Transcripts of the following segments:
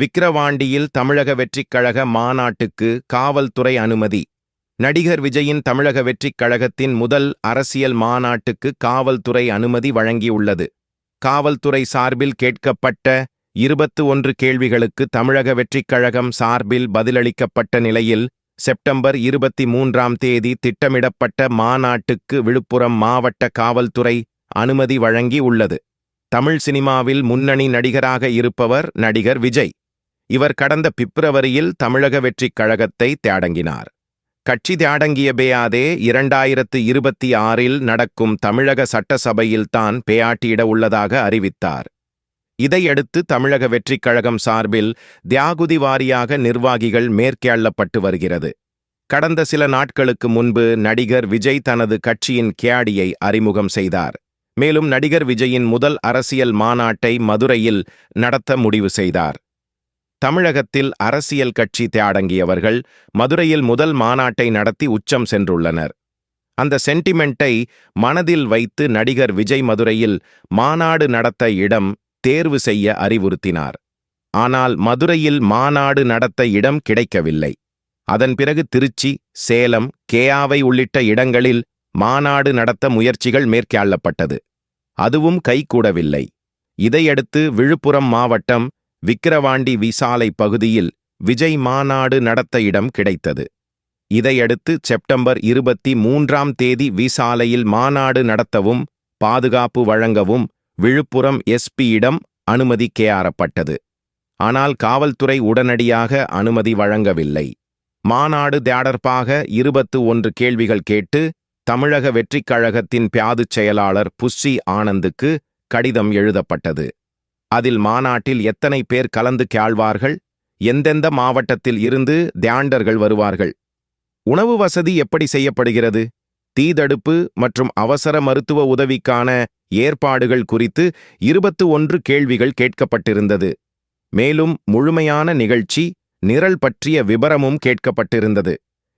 விக்கிரவாண்டியில் தமிழக வெற்றிக் கழக மாநாட்டுக்கு காவல்துறை அனுமதி. நடிகர் விஜயின் தமிழக வெற்றிக் கழகத்தின் முதல் அரசியல் மாநாட்டுக்கு காவல்துறை அனுமதி வழங்கியுள்ளது. காவல்துறை சார்பில் கேட்கப்பட்ட இருபத்து ஒன்று கேள்விகளுக்கு தமிழக வெற்றிக் கழகம் சார்பில் பதிலளிக்கப்பட்ட நிலையில் செப்டம்பர் இருபத்தி மூன்றாம் தேதி திட்டமிடப்பட்ட மாநாட்டுக்கு விழுப்புரம் மாவட்ட காவல்துறை அனுமதி வழங்கி உள்ளது தமிழ் சினிமாவில் முன்னணி நடிகராக இருப்பவர் நடிகர் விஜய். இவர் கடந்த பிப்ரவரியில் தமிழக வெற்றிக் கழகத்தை தேடங்கினார். கட்சி தியாடங்கிய பேயாதே இரண்டாயிரத்து இருபத்தி ஆறில் நடக்கும் தமிழக சட்டசபையில்தான் பேயாட்டியிட உள்ளதாக அறிவித்தார். இதையடுத்து தமிழக வெற்றிக் கழகம் சார்பில் தியாகுதி வாரியாக நிர்வாகிகள் மேற்கேள்ளப்பட்டு வருகிறது. கடந்த சில நாட்களுக்கு முன்பு நடிகர் விஜய் தனது கட்சியின் கேடியை அறிமுகம் செய்தார். மேலும் நடிகர் விஜயின் முதல் அரசியல் மாநாட்டை மதுரையில் நடத்த முடிவு செய்தார். தமிழகத்தில் அரசியல் கட்சி தேடங்கியவர்கள் மதுரையில் முதல் மாநாட்டை நடத்தி உச்சம் சென்றுள்ளனர். அந்த சென்டிமெண்ட்டை மனதில் வைத்து நடிகர் விஜய் மதுரையில் மாநாடு நடத்த இடம் தேர்வு செய்ய அறிவுறுத்தினார். ஆனால் மதுரையில் மாநாடு நடத்த இடம் கிடைக்கவில்லை. அதன் பிறகு திருச்சி சேலம் கேயாவை உள்ளிட்ட இடங்களில் மாநாடு நடத்த முயற்சிகள் மேற்கொள்ளப்பட்டது. அதுவும் கைகூடவில்லை. இதையடுத்து விழுப்புரம் மாவட்டம் விக்கிரவாண்டி விசாலை பகுதியில் விஜய் மாநாடு நடத்த இடம் கிடைத்தது. இதையடுத்து செப்டம்பர் இருபத்தி மூன்றாம் தேதி விசாலையில் மாநாடு நடத்தவும் பாதுகாப்பு வழங்கவும் விழுப்புரம் எஸ்பியிடம் அனுமதி கேயாரப்பட்டது ஆனால் காவல்துறை உடனடியாக அனுமதி வழங்கவில்லை. மாநாடு தேடற்பாக இருபத்து ஒன்று கேள்விகள் கேட்டு தமிழக வெற்றிக் கழகத்தின் பியாதுச் செயலாளர் புஷ்ஷி ஆனந்துக்கு கடிதம் எழுதப்பட்டது. அதில் மாநாட்டில் எத்தனை பேர் கலந்து கேழ்வார்கள் எந்தெந்த மாவட்டத்தில் இருந்து தியாண்டர்கள் வருவார்கள்? உணவு வசதி எப்படி செய்யப்படுகிறது? தீதடுப்பு மற்றும் அவசர மருத்துவ உதவிக்கான ஏற்பாடுகள் குறித்து இருபத்து ஒன்று கேள்விகள் கேட்கப்பட்டிருந்தது. மேலும் முழுமையான நிகழ்ச்சி நிரல் பற்றிய விபரமும் கேட்கப்பட்டிருந்தது.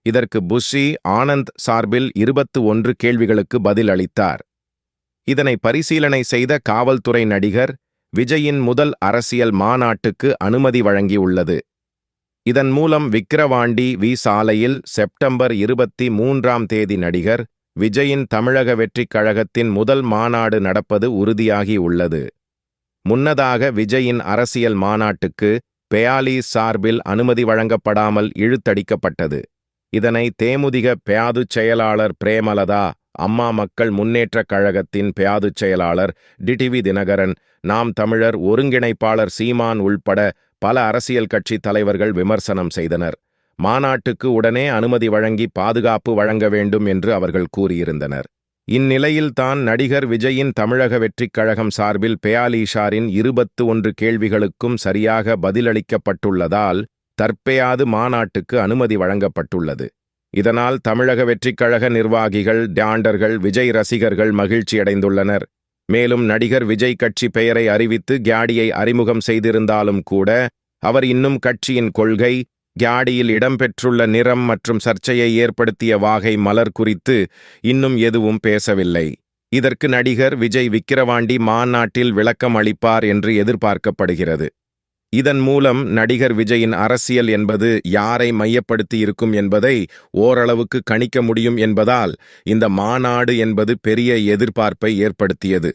இதற்கு புஷி ஆனந்த் சார்பில் இருபத்து ஒன்று கேள்விகளுக்கு பதில் அளித்தார் இதனை பரிசீலனை செய்த காவல்துறை நடிகர் விஜயின் முதல் அரசியல் மாநாட்டுக்கு அனுமதி வழங்கியுள்ளது. இதன் மூலம் விக்கிரவாண்டி வி சாலையில் செப்டம்பர் இருபத்தி மூன்றாம் தேதி நடிகர் விஜயின் தமிழக வெற்றிக் கழகத்தின் முதல் மாநாடு நடப்பது உறுதியாகி உள்ளது. முன்னதாக விஜயின் அரசியல் மாநாட்டுக்கு பெயாலி சார்பில் அனுமதி வழங்கப்படாமல் இழுத்தடிக்கப்பட்டது. இதனை தேமுதிக பெயாதுச் செயலாளர் பிரேமலதா அம்மா மக்கள் முன்னேற்றக் கழகத்தின் பியாதுச் செயலாளர் டிடிவி தினகரன் நாம் தமிழர் ஒருங்கிணைப்பாளர் சீமான் உள்பட பல அரசியல் கட்சி தலைவர்கள் விமர்சனம் செய்தனர். மாநாட்டுக்கு உடனே அனுமதி வழங்கி பாதுகாப்பு வழங்க வேண்டும் என்று அவர்கள் கூறியிருந்தனர். இந்நிலையில்தான் நடிகர் விஜயின் தமிழக வெற்றிக் கழகம் சார்பில் பெயாலீஷாரின் இருபத்து ஒன்று கேள்விகளுக்கும் சரியாக பதிலளிக்கப்பட்டுள்ளதால் தற்பெயாது மாநாட்டுக்கு அனுமதி வழங்கப்பட்டுள்ளது. இதனால் தமிழக வெற்றிக் கழக நிர்வாகிகள் டாண்டர்கள் விஜய் ரசிகர்கள் மகிழ்ச்சியடைந்துள்ளனர். மேலும் நடிகர் விஜய் கட்சி பெயரை அறிவித்து கியாடியை அறிமுகம் செய்திருந்தாலும் கூட அவர் இன்னும் கட்சியின் கொள்கை கியாடியில் இடம்பெற்றுள்ள நிறம் மற்றும் சர்ச்சையை ஏற்படுத்திய வாகை மலர் குறித்து இன்னும் எதுவும் பேசவில்லை. இதற்கு நடிகர் விஜய் விக்கிரவாண்டி மாநாட்டில் விளக்கம் அளிப்பார் என்று எதிர்பார்க்கப்படுகிறது. இதன் மூலம் நடிகர் விஜயின் அரசியல் என்பது யாரை மையப்படுத்தி இருக்கும் என்பதை ஓரளவுக்கு கணிக்க முடியும் என்பதால் இந்த மாநாடு என்பது பெரிய எதிர்பார்ப்பை ஏற்படுத்தியது.